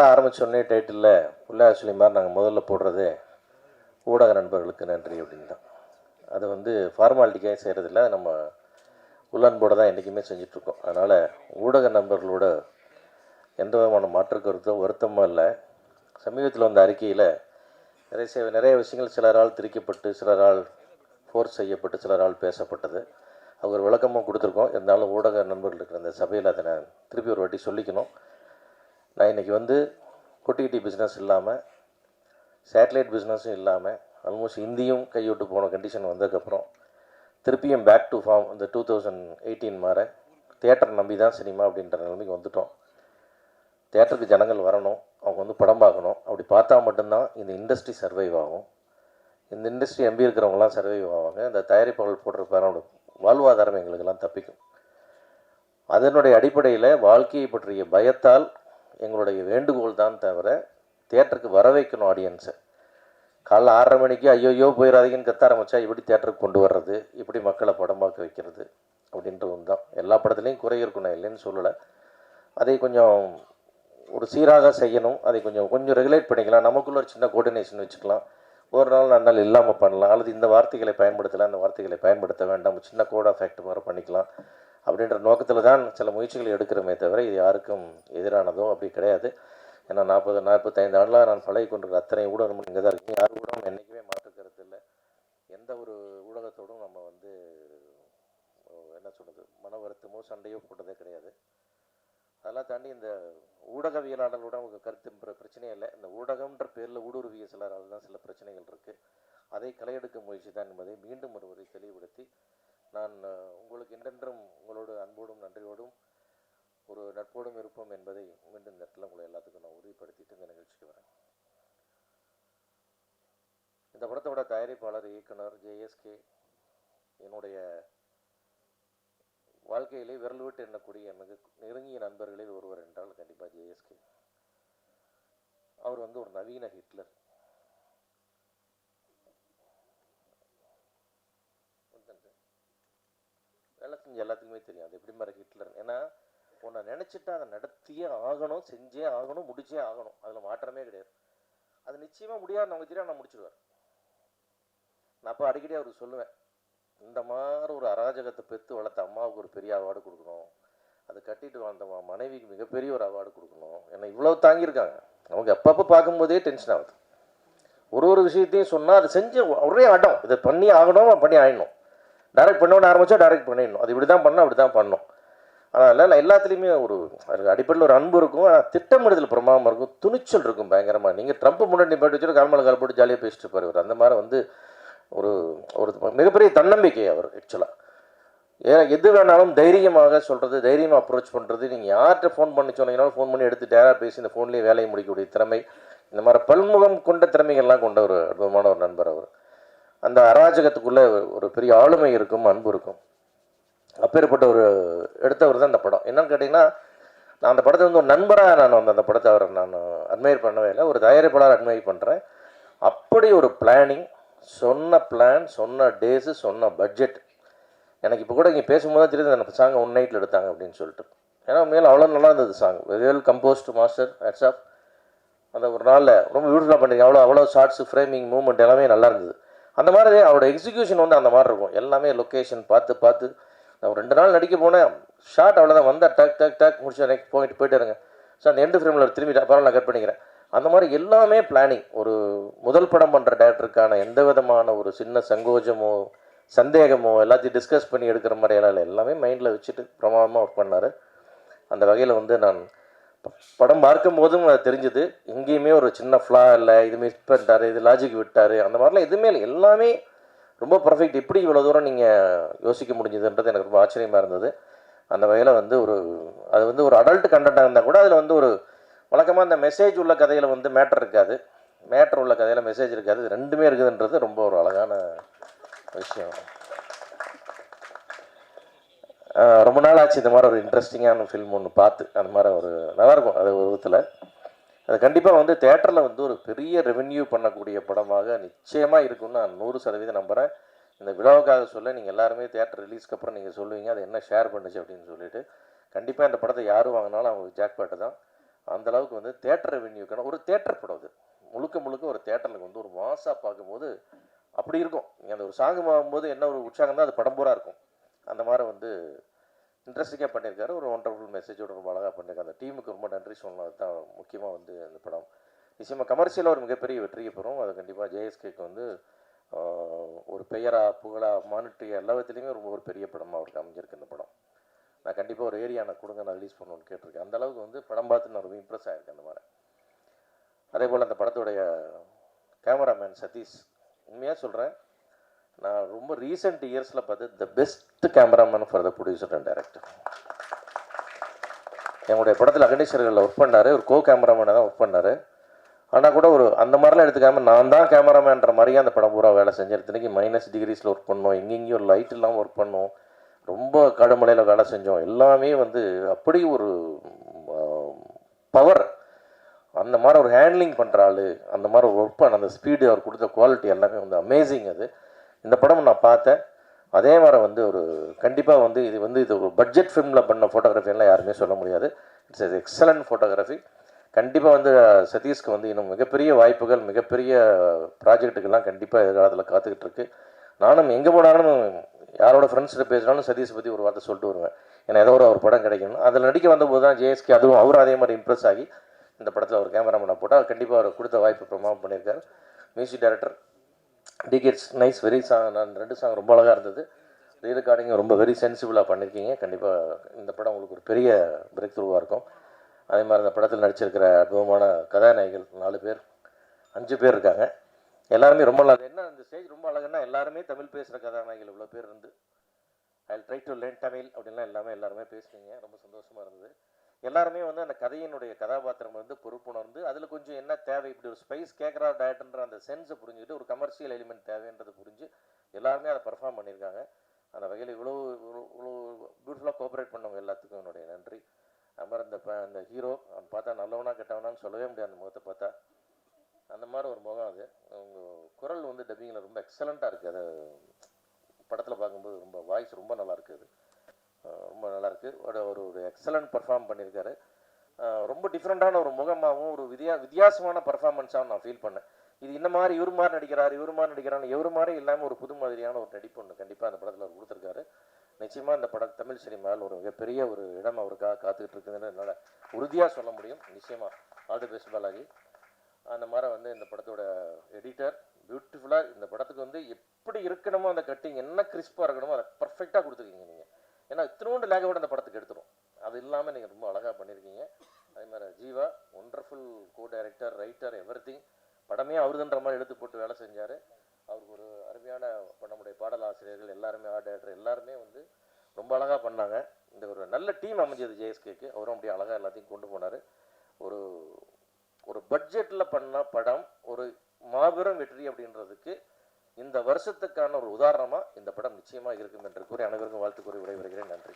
படம் ஆரம்பித்தோடனே டைட்டிலில் புள்ளையாசுலி மாதிரி நாங்கள் முதல்ல போடுறது ஊடக நண்பர்களுக்கு நன்றி அப்படின்னு தான் அது வந்து ஃபார்மாலிட்டிக்காக செய்கிறதில்ல நம்ம உள்ளன்போடு தான் என்றைக்குமே செஞ்சிட்ருக்கோம். அதனால் ஊடக நண்பர்களோட எந்த விதமான மாற்று கருத்தோ வருத்தமோ இல்லை. சமீபத்தில் வந்த அறிக்கையில் நிறைய நிறைய விஷயங்கள் சிலரால் திரிக்கப்பட்டு சிலரால் ஃபோர்ஸ் செய்யப்பட்டு சிலரால் பேசப்பட்டது. அது ஒரு விளக்கமாக கொடுத்துருக்கோம். இருந்தாலும் ஊடக நண்பர்கள் இருக்கிற அந்த சபையில் அதை நான் திருப்பி ஒரு வாட்டி சொல்லிக்கணும். நான் இன்றைக்கி வந்து குட்டிகிட்டி பிஸ்னஸ் இல்லாமல் சேட்டலைட் பிஸ்னஸும் இல்லாமல் ஆல்மோஸ்ட் இந்தியும் கைவிட்டு போன கண்டிஷன் வந்ததுக்கப்புறம் திருப்பியும் பேக் டு ஃபார்ம் இந்த டூ தௌசண்ட் எயிட்டீன் மாற தேட்டர் நம்பி தான் சினிமா அப்படின்ற நிலைமைக்கு வந்துட்டோம். தேட்டருக்கு ஜனங்கள் வரணும் அவங்க வந்து படம் பார்க்கணும். அப்படி பார்த்தா மட்டும்தான் இந்த இண்டஸ்ட்ரி சர்வைவ் ஆகும். இந்த இண்டஸ்ட்ரி எம்பி இருக்கிறவங்களாம் சர்வைவ் ஆவாங்க. இந்த தயாரிப்பாளர் போடுற வாழ்வாதாரம் எங்களுக்கெல்லாம் தப்பிக்கும். அதனுடைய அடிப்படையில் வாழ்க்கையை பற்றிய பயத்தால் எங்களுடைய வேண்டுகோள் தான் தவிர தியேட்டருக்கு வர வைக்கணும் ஆடியன்ஸை காலைல ஆறரை மணிக்கு ஐயோயோ போயிடாதீங்கன்னு கத்த ஆரம்பித்தா இப்படி தேட்டருக்கு கொண்டு வர்றது இப்படி மக்களை படம் பார்க்க வைக்கிறது அப்படின்றது ஒன்று தான். எல்லா படத்துலேயும் குறை இருக்கணும் இல்லைன்னு சொல்லலை. அதை கொஞ்சம் ஒரு சீராக செய்யணும். அதை கொஞ்சம் கொஞ்சம் ரெகுலேட் பண்ணிக்கலாம். நமக்குள்ள ஒரு சின்ன கோஆர்டினேஷன் வச்சுக்கலாம். ஒரு நாள் ரெண்டு நாள் இல்லாமல் பண்ணலாம். அல்லது இந்த வார்த்தைகளை பயன்படுத்தலாம் இந்த வார்த்தைகளை பயன்படுத்த வேண்டாம். சின்ன கோட் ஆஃப் ஆக்ட் மாதிரி பண்ணிக்கலாம். அப்படின்ற நோக்கத்தில் தான் சில முயற்சிகளை எடுக்கிறோமே தவிர இது யாருக்கும் எதிரானதோ அப்படி கிடையாது. ஏன்னா நாற்பது நாற்பத்தைந்து ஆண்டுலாம் நான் பழகி கொண்டிருக்கிற அத்தனை ஊடகம் இங்கே தான் இருக்கீங்க யார் ஊடகம் என்றைக்குமே மாற்றுக்கிறது இல்லை எந்த ஒரு ஊடகத்தோடும் நம்ம வந்து என்ன சொல்கிறது மன வருத்தமோ சண்டையோ போட்டதே கிடையாது. அதெல்லாம் தாண்டி இந்த ஊடகவியலாளர்களுடன் அவங்க கருத்து பிரச்சனையே இல்லை. இந்த ஊடகம்ன்ற பேரில் ஊடுருவிய சிலரால் தான் சில பிரச்சனைகள் இருக்குது அதை களையெடுக்க முயற்சி தான் என்பதை மீண்டும் ஒருவரை தெளிவுபடுத்தி நான் உங்களுக்கு என்றென்றும் உங்களோடு அன்போடும் நன்றியோடும் ஒரு நட்போடும் இருப்போம் என்பதை மீண்டும் இந்த இடத்துல உங்களை எல்லாத்துக்கும் நான் உறுதிப்படுத்திட்டு இந்த நிகழ்ச்சிக்கு வரேன். இந்த படத்தோட தயாரிப்பாளர் இயக்குனர் ஜேஎஸ்கே என்னுடைய வாழ்க்கையிலே விரல் விட்டு எண்ணக்கூடிய மிக நெருங்கிய நண்பர்களில் ஒருவர் என்றால் கண்டிப்பாக ஜேஎஸ்கே அவர் வந்து ஒரு நவீன ஹிட்லர். வேலை எல்லாத்துக்குமே தெரியும். அது எப்படி மாதிரி ஹிட்லர் ஏன்னா உன்னை நினச்சிட்டு அதை நடத்தியே ஆகணும் செஞ்சே ஆகணும் முடிச்சே ஆகணும். அதில் மாற்றமே கிடையாது. அது நிச்சயமாக முடியாது நமக்கு தெரியும் நான் முடிச்சிடுவார் நான் அப்போ அடிக்கடி அவருக்கு சொல்லுவேன். இந்த மாதிரி ஒரு அராஜகத்தை பெற்று வளர்த்த அம்மாவுக்கு ஒரு பெரிய அவார்டு கொடுக்கணும். அதை கட்டிட்டு வாழ்ந்த மனைவிக்கு மிகப்பெரிய ஒரு அவார்டு கொடுக்கணும். ஏன்னா இவ்வளோ தாங்கியிருக்காங்க. நமக்கு அப்பப்போ பார்க்கும்போதே டென்ஷன் ஆகுது. ஒரு ஒரு விஷயத்தையும் சொன்னால் அதை செஞ்சு ஒரே அடம் இதை பண்ணி ஆகணும் பண்ணி ஆயிடணும். டைரக்ட் பண்ண ஆரம்பித்தா டைரக்ட் பண்ணிடணும். அது இப்படி தான் பண்ணோம் அப்படி தான் பண்ணோம் அதனால் எல்லாத்துலேயுமே ஒரு அடிப்படையில் ஒரு அன்பு இருக்கும். ஆனால் திட்டமிடுதல் பிரமாதமாக இருக்கும். துணிச்சல் இருக்கும் பயங்கரமாக நீங்கள் ட்ரம்ப் முன்னாடி போட்டு வச்சுட்டு கால்மலை கால் போட்டு ஜாலியாக பேசிட்டு இருப்பார் இவர். அந்த மாதிரி வந்து ஒரு ஒரு மிகப்பெரிய தன்னம்பிக்கை அவர் ஆக்சுவலாக ஏன் எது வேணாலும் தைரியமாக சொல்கிறது தைரியமாக அப்ரோச் பண்ணுறது நீங்கள் யார்கிட்ட ஃபோன் பண்ணி சொன்னீங்கனாலும் ஃபோன் பண்ணி எடுத்து டேராக பேசி இந்த ஃபோன்லேயே வேலையை முடிக்கக்கூடிய திறமை இந்த மாதிரி பல்முகம் கொண்ட திறமைகள்லாம் கொண்ட ஒரு அற்புதமான ஒரு நண்பர் அவர். அந்த அராஜகத்துக்குள்ளே ஒரு பெரிய ஆளுமை இருக்கும் அன்பு இருக்கும். அப்பேற்பட்ட ஒரு எடுத்தவர் தான் இந்த படம். என்னன்னு கேட்டிங்கன்னா நான் அந்த படத்தை வந்து ஒரு நண்பராக நான் வந்து அந்த படத்தை அவரை நான் அட்மையர் பண்ணவே இல்லை. ஒரு தயாரிப்பாளர் அட்மையர் பண்ணுறேன் அப்படி ஒரு பிளானிங் சொன்ன பிளான் சொன்ன டேஸு சொன்ன பட்ஜெட் எனக்கு இப்போ கூட இங்கே பேசும்போது தான் தெரியுது அந்த சாங் ஒன் நைட்டில் எடுத்தாங்க அப்படின்னு சொல்லிட்டு. ஏன்னா மேலே அவ்வளோ நல்லா இருந்தது song well composed master hats off அந்த ஒரு நாளில் ரொம்ப பியூட்டிஃபுல்லாக பண்ணிருக்கீங்க. அவ்வளோ அவ்வளோ ஷார்ட்ஸு ஃப்ரேமிங் மூமெண்ட் எல்லாமே நல்லா இருந்தது. அந்த மாதிரி அவரோட எக்ஸிக்யூஷன் வந்து அந்த மாதிரி இருக்கும். எல்லாமே லொக்கேஷன் பார்த்து பார்த்து. நான் ஒரு ரெண்டு நாள் நடிக்க போனேன். ஷார்ட் அவ்வளோதான் வந்தால் டக் டக் டக். முடிச்சு நெக்ஸ்ட் போயிட்டு போயிட்டு இருங்க. ஸோ அந்த எண்டு ஃப்ரேமில் திரும்பி பரவாயில்ல நான் கட் பண்ணிக்கிறேன். அந்த மாதிரி எல்லாமே பிளானிங் ஒரு முதல் படம் பண்ணுற டேரக்டருக்கான எந்த விதமான ஒரு சின்ன சங்கோஜமோ சந்தேகமோ எல்லாத்தையும் டிஸ்கஸ் பண்ணி எடுக்கிற மாதிரி எல்லாம் இல்லை. எல்லாமே மைண்டில் வச்சுட்டு பிரமாதமாக ஒர்க் பண்ணார். அந்த வகையில் வந்து நான் படம் பார்க்கும் போதும் அது தெரிஞ்சுது. எங்கேயுமே ஒரு சின்ன ஃப்ளா இல்லை. இது மிஸ் பண்ணிட்டாரு இது லாஜிக் விட்டார். அந்த மாதிரிலாம் எதுவுமே இல்லை. எல்லாமே ரொம்ப பர்ஃபெக்ட் எப்படி இவ்வளோ தூரம் நீங்கள் யோசிக்க முடிஞ்சதுன்றது எனக்கு ரொம்ப ஆச்சரியமாக இருந்தது. அந்த வகையில் வந்து ஒரு அது வந்து ஒரு அடல்ட் கண்டென்ட்டாக இருந்தால் கூட அதில் வந்து ஒரு வழக்கமாக அந்த மெசேஜ் உள்ள கதையில் வந்து மேட்டர் இருக்காது. மேட்டர் உள்ள கதையில் மெசேஜ் இருக்காது. ரெண்டுமே இருக்குதுன்றது ரொம்ப ஒரு அழகான விஷயம். ரொம்ப நாள் ஆச்சு இந்த மாதிரி ஒரு இன்ட்ரெஸ்டிங்கான ஃபில்ம் ஒன்று பார்த்து அந்த மாதிரி ஒரு நல்லாயிருக்கும். அது ஒரு விதத்தில். அது கண்டிப்பாக வந்து தேட்டரில் வந்து ஒரு பெரிய ரெவென்யூ பண்ணக்கூடிய படமாக நிச்சயமாக இருக்கும்னு நான் நூறு சதவீதம் நம்புகிறேன் இந்த விழாவுக்காக சொல்ல நீங்கள் எல்லாருமே தேட்டர் ரிலீஸ்க்கு அப்புறம் நீங்கள் சொல்லுவீங்க அது என்ன ஷேர் பண்ணுச்சு அப்படின்னு சொல்லிட்டு. கண்டிப்பாக இந்த படத்தை யார் வாங்கினாலும் அவங்களுக்கு ஜாக்பாட்டு தான். அந்தளவுக்கு வந்து தேட்டர் ரெவென்யூக்கான ஒரு தேட்டர் படம் அது. முழுக்க முழுக்க ஒரு தேட்டரில் வந்து ஒரு மாசாக பார்க்கும்போது அப்படி இருக்கும். நீங்கள் அந்த ஒரு சாங் ஆகும்போது என்ன ஒரு உற்சாகம் தான் அது படம் பூரா இருக்கும். அந்த மாதிரி வந்து இன்ட்ரெஸ்டிங்காக பண்ணியிருக்காரு. ஒரு ஒண்டர்ஃபுல் மெசேஜோட ரொம்ப அழகாக பண்ணியிருக்காரு. அந்த டீமுக்கு ரொம்ப நன்றி சொல்லணும். அதுதான் முக்கியமாக வந்து அந்த படம். நிச்சயமாக கமர்ஷியலாக ஒரு மிகப்பெரிய வெற்றியை பெறும். அது கண்டிப்பாக ஜேஎஸ்கேக்கு வந்து ஒரு பெயரா புகழா மானிட்டரி எல்லா விதத்துலையுமே ரொம்ப ஒரு பெரிய படமாக அவருக்கு அமைஞ்சிருக்கு இந்த படம். நான் கண்டிப்பாக ஒரு ஏரியா நான் கொடுங்க நான் ரிலீஸ் பண்ணணும்னு கேட்டிருக்கேன். அந்த அளவுக்கு வந்து படம் பார்த்து நான் ரொம்ப இம்ப்ரெஸ் ஆகிருக்கேன் அந்த மாதிரி. அதே போல் அந்த படத்துடைய கேமராமேன் சதீஷ் உண்மையாக சொல்கிறேன் நான் ரொம்ப ரீசெண்ட் இயர்ஸில் பார்த்து the best cameraman for the producer and director என்னுடைய படத்தில் அகனீஸ்வரர்களில் ஒர்க் பண்ணார் ஒரு கோ கேமராமேனாக தான் ஒர்க் பண்ணார். ஆனால் கூட ஒரு அந்த மாதிரிலாம் எடுத்துக்காமல் நான் தான் கேமராமேன்ற மாதிரியே அந்த படம் பூரா வேலை செஞ்சேன். இத்தனைக்கு மைனஸ் டிகிரிஸில் ஒர்க் பண்ணோம் எங்கெங்கேயும் லைட் இல்லாமல் ஒர்க் பண்ணோம். ரொம்ப கடுமலையில் வேலை செஞ்சோம். எல்லாமே வந்து அப்படி ஒரு பவர் அந்த மாதிரி ஒரு ஹேண்ட்லிங் பண்ணுற ஆள் அந்த மாதிரி ஒரு ஒர்க் பண்ண அந்த ஸ்பீடு அவர் கொடுத்த குவாலிட்டி எல்லாமே வந்து அமேசிங் அது. இந்த படம் நான் பார்த்தேன். அதே மாதிரி வந்து ஒரு கண்டிப்பாக வந்து இது வந்து இது ஒரு பட்ஜெட் ஃபிலிமில் பண்ண ஃபோட்டோகிராஃபிலாம் யாருமே சொல்ல முடியாது. இட்ஸ் எக்ஸலண்ட் ஃபோட்டோகிராஃபி கண்டிப்பாக வந்து சதீஷ்க்கு வந்து இன்னும் மிகப்பெரிய வாய்ப்புகள் மிகப்பெரிய ப்ராஜெக்ட்டுக்கெல்லாம் கண்டிப்பாக எதிர்காலத்தில் காத்துக்கிட்டு இருக்கு. நானும் எங்கே போனாலும் யாரோட ஃப்ரெண்ட்ஸ்கிட்ட பேசினாலும் சதீஷ் பற்றி ஒரு வார்த்தை சொல்லிட்டு வருவேன். ஏன்னா ஏதோ ஒரு அவர் படம் கிடைக்கணும். அதில் நடிக்க வந்தபோது தான் ஜேஎஸ்கே அதுவும் அவரும் அதே மாதிரி இம்ப்ரெஸ் ஆகி இந்த படத்தில் ஒரு கேமராமேனை போட்டால் கண்டிப்பாக அவர் கொடுத்த வாய்ப்பு பிரமாதம் பண்ணியிருக்காரு. Music director decades nice very song நான் ரெண்டு சாங் ரொம்ப அழகாக இருந்தது. ரீ ரெக்கார்டிங் ரொம்ப வெரி சென்சிபிளாக பண்ணியிருக்கீங்க கண்டிப்பாக இந்த படம் உங்களுக்கு ஒரு பெரிய பிரேக் த்ரூவாக இருக்கும். அதே மாதிரி இந்த படத்தில் நடிச்சிருக்கிற அற்புதமான கதாநாயகிகள் நாலு பேர் அஞ்சு பேர் இருக்காங்க. எல்லாருமே ரொம்ப நல்லா என்ன இந்த ஸ்டேஜ் ரொம்ப அழகுன்னா எல்லாருமே தமிழ் பேசுகிற கதாநாயகிகள் இவ்வளோ பேர் இருந்து. I try to learn Tamil அப்படின்லாம் எல்லாமே எல்லாருமே பேசுனீங்க. ரொம்ப சந்தோஷமாக இருந்தது. எல்லாருமே வந்து அந்த கதையினுடைய கதாபாத்திரம் வந்து பொறுப்புணர்ந்து அதில் கொஞ்சம் என்ன தேவை இப்படி ஒரு ஸ்பைஸ் கேட்குறா டயட்டுன்ற அந்த சென்ஸை புரிஞ்சுக்கிட்டு ஒரு கமர்ஷியல் எலிமெண்ட் தேவைன்றது புரிஞ்சு எல்லாருமே அதை பர்ஃபார்ம் பண்ணியிருக்காங்க. அந்த வகையில் இவ்வளோ இவ்வளோ பியூட்டிஃபுல்லாக கோஆப்ரேட் பண்ணவங்க எல்லாத்துக்கும் என்னுடைய நன்றி. அதுமாதிரி அந்த ப- அந்த ஹீரோ அவன் பார்த்தா நல்லவனா கெட்டவனான்னு சொல்லவே முடியாது அந்த முகத்தை பார்த்தா. அந்த மாதிரி ஒரு முகம் அது. அவங்க குரல் வந்து டப்பிங்கில் ரொம்ப எக்ஸலண்ட்டாக இருக்குது அது படத்தில் பார்க்கும்போது ரொம்ப வாய்ஸ் ரொம்ப நல்லா இருக்குது அது. இருக்குது ஒரு ஒரு எக்ஸலண்ட் பர்ஃபார்ம் பண்ணியிருக்காரு ரொம்ப டிஃப்ரெண்ட்டான ஒரு முகமாகவும் ஒரு வித்தியா வித்தியாசமான பர்ஃபார்மன்ஸாகவும் நான் ஃபீல் பண்ணேன். இது இந்த மாதிரி இவர் மாதிரி நடிக்கிறார் இவர் மாதிரி நடிக்கிறான்னு இவர் மாதிரி இல்லாமல் ஒரு புது மாதிரியான ஒரு நடிப்பு ஒன்று கண்டிப்பாக அந்த படத்தில் அவர் கொடுத்துருக்காரு. நிச்சயமாக இந்த படம் தமிழ் சினிமாவில் ஒரு மிகப்பெரிய ஒரு இடம் அவருக்காக காத்துக்கிட்டு இருக்குதுன்னு என்னால் உறுதியாக சொல்ல முடியும். நிச்சயமாக ஆல் தி பெஸ்ட் பாலாஜி. அந்த மாதிரி வந்து இந்த படத்தோட எடிட்டர் பியூட்டிஃபுல்லாக இந்த படத்துக்கு வந்து எப்படி இருக்கணுமோ அந்த கட்டிங் என்ன கிறிஸ்பாக இருக்கணுமோ அதை பர்ஃபெக்டாக கொடுத்துருக்கீங்க நீங்கள் ஏன்னா இத்தினோண்டு கூட அந்த படத்துக்கு எடுத்துரும். அது இல்லாமல் நீங்கள் ரொம்ப அழகாக பண்ணியிருக்கீங்க அதே மாதிரி Jeeva wonderful co director writer every படமே அவருதுன்ற மாதிரி எடுத்து போட்டு வேலை செஞ்சார். அவருக்கு ஒரு அருமையான படமுடைய நம்முடைய பாடல் ஆசிரியர்கள் எல்லாருமே ஆர்ட் டைரக்டர் எல்லாருமே வந்து ரொம்ப அழகாக பண்ணாங்க. இந்த ஒரு நல்ல டீம் அமைஞ்சது ஜேஎஸ்கேக்கு அவரும் அப்படியே அழகாக எல்லாத்தையும் கொண்டு போனார். ஒரு ஒரு பட்ஜெட்டில் பண்ண படம் ஒரு மாபெரும் வெற்றி அப்படின்றதுக்கு இந்த வருஷத்துக்கான ஒரு உதாரணமாக இந்த படம் நிச்சயமாக இருக்கும் என்று கூறி அனைவருக்கும் வாழ்த்து கூறி விடைபெறுகிறேன். நன்றி.